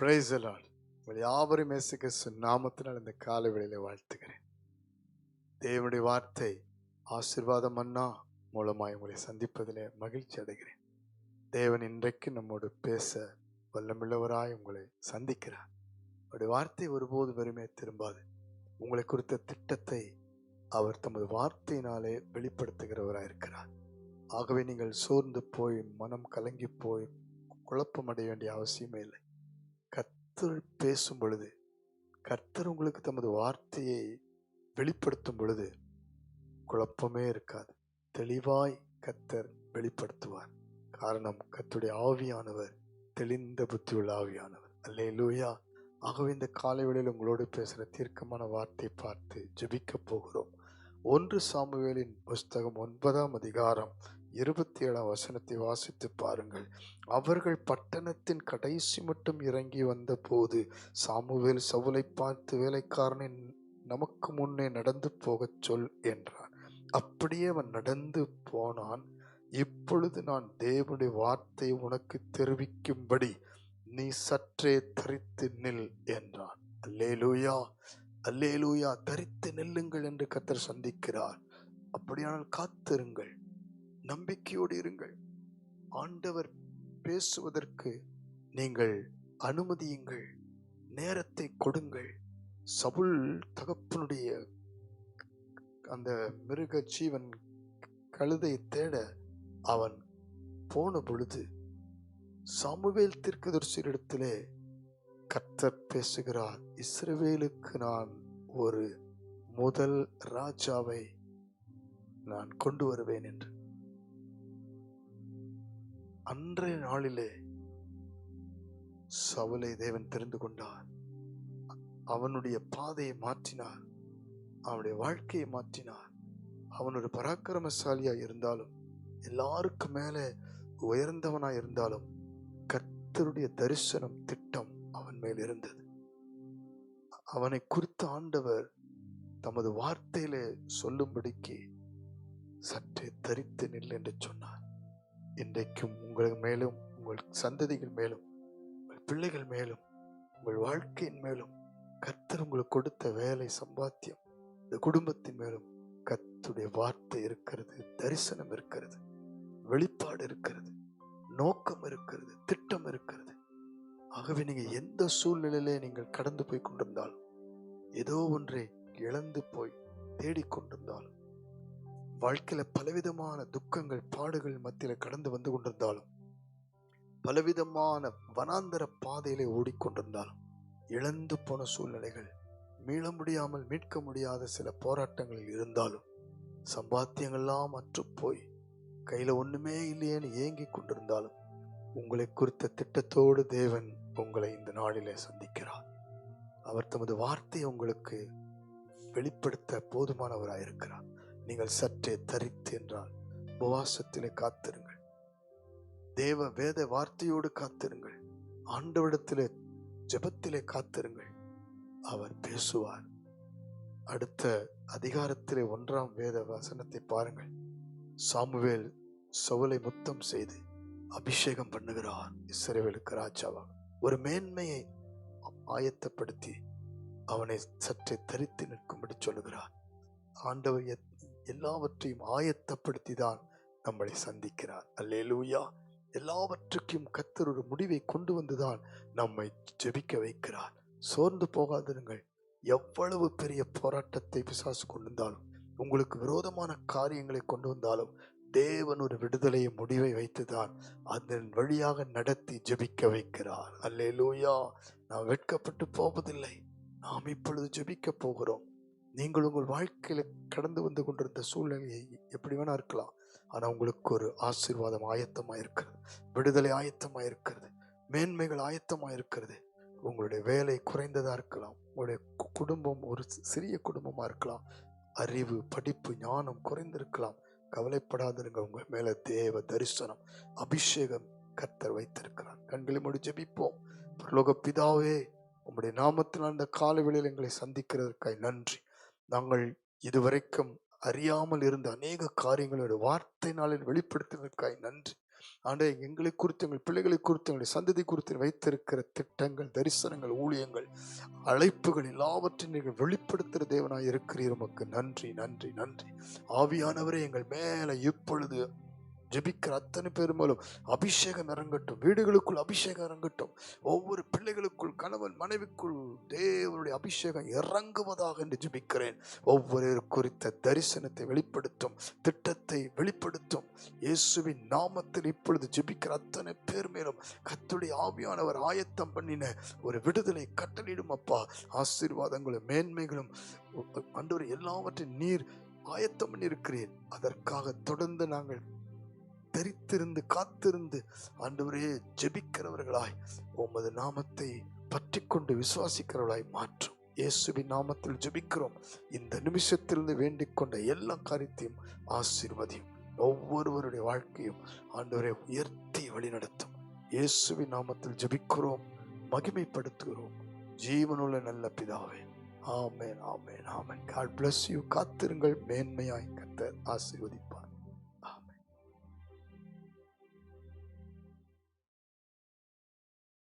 Price Lord உங்கள் யாவரும் இயேசு நாமத்தினால் இந்த காலை வேளையில வாழ்த்துகிறேன். தேவனுடைய வார்த்தை ஆசீர்வாதம் அண்ணா மூலமாய் உங்களை சந்திப்பதிலே மகிழ்ச்சி அடைகிறேன். தேவன் இன்றைக்கு நம்மோடு பேச வல்லமுள்ளவராய் உங்களை சந்திக்கிறார். அவருடைய வார்த்தை ஒருபோது வெறுமே திரும்பாது. உங்களை குறித்த திட்டத்தை அவர் தமது வார்த்தையினாலே வெளிப்படுத்துகிறவராக இருக்கிறார். ஆகவே நீங்கள் சோர்ந்து போய் மனம் கலங்கி போய் குழப்பமடைய வேண்டிய அவசியமே இல்லை. கத்தர் பேசும் பொழுது கர்த்தர் உங்களுக்கு தமது வார்த்தையை வெளிப்படுத்தும் பொழுது குழப்பமே இருக்காது. தெளிவாய் கர்த்தர் வெளிப்படுத்துவார். காரணம் கத்துடைய ஆவியானவர் தெளிந்த புத்தியுள்ள ஆவியானவர். அல்லே லூயா ஆகவே இந்த காலை வேளையில் உங்களோடு பேசுகிற தீர்க்கமான வார்த்தை பார்த்து ஜெபிக்கப் போகிறோம். ஒன்று சாமுவேலின் புஸ்தகம் ஒன்பதாம் அதிகாரம் இருபத்தி ஏழாம் வசனத்தை வாசித்து பாருங்கள். அவர்கள் பட்டணத்தின் கடைசி மட்டும் இறங்கி வந்த போது சாமுவேல் சவுலை பார்த்து வேலைக்காரனை நமக்கு முன்னே நடந்து போகச் சொல் என்றான். அப்படியே அவன் நடந்து போனான். இப்பொழுது நான் தேவனுடைய வார்த்தை உனக்கு தெரிவிக்கும்படி நீ சற்றே தரித்து நில் என்றான். அல்லேலூயா அல்லேலூயா தரித்து நில்லுங்கள் என்று கத்தர் சந்திக்கிறார். அப்படியானால் காத்திருங்கள் நம்பிக்கையோடு இருங்கள். ஆண்டவர் பேசுவதற்கு நீங்கள் அனுமதியுங்கள். நேரத்தை கொடுங்கள். சபுல் தகப்பனுடைய அந்த மிருக ஜீவன் கழுதை தேட அவன் போன பொழுது சமுவேல் தீர்க்கதரிசியிடத்திலே கர்த்தர் பேசுகிறார் இஸ்ரவேலுக்கு நான் ஒரு முதல் ராஜாவை நான் கொண்டு வருவேன் என்று. அன்றைய நாளிலே சவுலை தேவன் தெரிந்து கொண்டார். அவனுடைய பாதையை மாற்றினார். அவனுடைய வாழ்க்கையை மாற்றினார். அவன் ஒரு பராக்கிரமசாலியா இருந்தாலும் எல்லாருக்கும் மேலே உயர்ந்தவனா இருந்தாலும் கர்த்தருடைய தரிசனம் திட்டம் அவன் மேல் இருந்தது. அவனை குறித்த ஆண்டவர் தமது வார்த்தையிலே சொல்லும்படிக்கு சற்றே தரித்து நில் என்று சொன்னார். இன்றைக்கும் உங்களுக்கு மேலும் உங்கள் சந்ததிகள் மேலும் உங்கள் பிள்ளைகள் மேலும் உங்கள் வாழ்க்கையின் மேலும் கர்த்தர் உங்களுக்கு கொடுத்த வேலை சம்பாத்தியம் இந்த குடும்பத்தின் மேலும் கத்துடைய வார்த்தை இருக்கிறது தரிசனம் இருக்கிறது வெளிப்பாடு இருக்கிறது நோக்கம் இருக்கிறது திட்டம் இருக்கிறது. ஆகவே நீங்கள் எந்த சூழ்நிலையிலே நீங்கள் கடந்து போய் கொண்டிருந்தாலும் ஏதோ ஒன்றை இழந்து போய் தேடிக்கொண்டிருந்தாலும் வாழ்க்கையில் பலவிதமான துக்கங்கள் பாடுகள் மத்தியில் கடந்து வந்து கொண்டிருந்தாலும் பலவிதமான வனாந்தர பாதையிலே ஓடிக்கொண்டிருந்தாலும் இழந்து போன சூழ்நிலைகள் மீள முடியாமல் மீட்க முடியாத சில போராட்டங்களில் இருந்தாலும் சம்பாத்தியங்கள்லாம் அற்று போய் கையில் ஒன்றுமே இல்லையேன்னு ஏங்கி கொண்டிருந்தாலும் உங்களை குறித்த திட்டத்தோடு தேவன் உங்களை இந்த நாளிலே சந்திக்கிறார். அவர் தமது வார்த்தையை உங்களுக்கு வெளிப்படுத்த போதுமானவராயிருக்கிறார். நீங்கள் சற்றே தரித்து என்றால் உபவாசத்திலே காத்திருங்கள். தேவ வேத வார்த்தையோடு காத்திருங்கள். ஆண்டவரிடத்திலே ஜெபத்திலே காத்திருங்கள். அவர் பேசுவார். அடுத்த அதிகாரத்திலே ஒன்றாம் வேத வசனத்தை பாருங்கள். சாமுவேல் சவுலை முத்தம் செய்து அபிஷேகம் பண்ணுகிறார். இஸ்ரேவேலுக்கு ராஜாவாக. ஒரு மேன்மையை ஆயத்தப்படுத்தி அவனை சற்றே தரித்து நிற்கும்படி சொல்லுகிறார். ஆண்டவர் எல்லாவற்றையும் ஆயத்தப்படுத்தி தான் நம்மளை சந்திக்கிறார். அல்லேலூயா. எல்லாவற்றுக்கும் கத்தர் ஒரு முடிவை கொண்டு வந்துதான் நம்மை ஜெபிக்க வைக்கிறார். சோர்ந்து போகாதிருங்கள். எவ்வளவு பெரிய போராட்டத்தை பிசாசு கொண்டு வந்தாலும் உங்களுக்கு விரோதமான காரியங்களை கொண்டு வந்தாலும் தேவன் ஒரு விடுதலையை முடிவை வைத்துதான் அதன் வழியாக நடத்தி ஜெபிக்க வைக்கிறார். அல்லேலூயா. நாம் வெட்கப்பட்டு போவதில்லை. நாம் இப்பொழுது ஜெபிக்க போகிறோம். நீங்கள் உங்கள் வாழ்க்கையில் கடந்து வந்து கொண்டிருந்த சூழ்நிலையை எப்படி வேணா இருக்கலாம். ஆனால் உங்களுக்கு ஒரு ஆசீர்வாதம் ஆயத்தமாக இருக்கிறது விடுதலை ஆயத்தமாக இருக்கிறது மேன்மைகள் ஆயத்தமாக இருக்கிறது உங்களுடைய வேலை குறைந்ததாக இருக்கலாம். உங்களுடைய குடும்பம் ஒரு சிறிய குடும்பமாக இருக்கலாம். அறிவு படிப்பு ஞானம் குறைந்திருக்கலாம். கவலைப்படாதிருங்க. உங்கள் மேலே தேவ தரிசனம் அபிஷேகம் கர்த்தர் வைத்திருக்கிறார். கண்களை மூடி ஜெபிப்போம். பிதாவே உம்முடைய நாமத்தில் அந்த காலவிலையில் எங்களை சந்திக்கிறதற்காய் நன்றி. நாங்கள் இதுவரைக்கும் அறியாமல் இருந்த அநேக காரியங்களோட வார்த்தை நாளில் வெளிப்படுத்துவதற்காய் நன்றி. ஆண்டே எங்களை குறித்து எங்கள் பிள்ளைகளை குறித்து எங்களுடைய சந்ததி குறித்து வைத்திருக்கிற திட்டங்கள் தரிசனங்கள் ஊழியங்கள் அழைப்புகள் எல்லாவற்றையும் நீங்கள் வெளிப்படுத்துகிற தேவனாய் இருக்கிறீர். உமக்கு நன்றி நன்றி நன்றி. ஆவியானவரே எங்கள் மேலே இப்பொழுது ஜெபிக்கிற அத்தனை பேர் மேலும் அபிஷேகம் இறங்கட்டும் வீடுகளுக்குள் அபிஷேகம் இறங்கட்டும். ஒவ்வொரு பிள்ளைகளுக்கும் கணவன் மனைவிக்குள் தேவனுடைய அபிஷேகம் இறங்குவதாக என்று ஜெபிக்கிறேன். ஒவ்வொரு குறித்த தரிசனத்தை வெளிப்படுத்தும் திட்டத்தை வெளிப்படுத்தும். இயேசுவின் நாமத்தில் இப்பொழுது ஜெபிக்கிற அத்தனை பேர் மேலும் கத்துடைய ஆவியானவர் ஆயத்தம் பண்ணின ஒரு விடுதலை கட்டளிடும் அப்பா. ஆசீர்வாதங்களும் மேன்மைகளும் அன்று எல்லாவற்றையும் நீர் ஆயத்தம் பண்ணியிருக்கிறீர் அதற்காக தொடர்ந்து நாங்கள் தரித்திருந்து காத்திருந்து ஆண்டவரே ஜெபிக்கிறவர்களாய் உமது நாமத்தை பற்றி கொண்டு விசுவாசிக்கிறவர்களாய் மாற்றும். இயேசுவின் நாமத்தில் ஜெபிக்கிறோம். இந்த நிமிஷத்திலிருந்து வேண்டிக் கொண்ட எல்லா காரியத்தையும் ஆசீர்வதியும். ஒவ்வொருவருடைய வாழ்க்கையும் ஆண்டவரை உயர்த்தி வழிநடத்தும். இயேசுவின் நாமத்தில் ஜெபிக்கிறோம். மகிமைப்படுத்துகிறோம். ஜீவனுள்ள நல்ல பிதாவே. ஆமேன் ஆமேன் ஆமேன். காட் பிளஸ் யூ காத்திருங்கள். மேன்மையாய் கத்த ஆசீர்வதிப்பார்.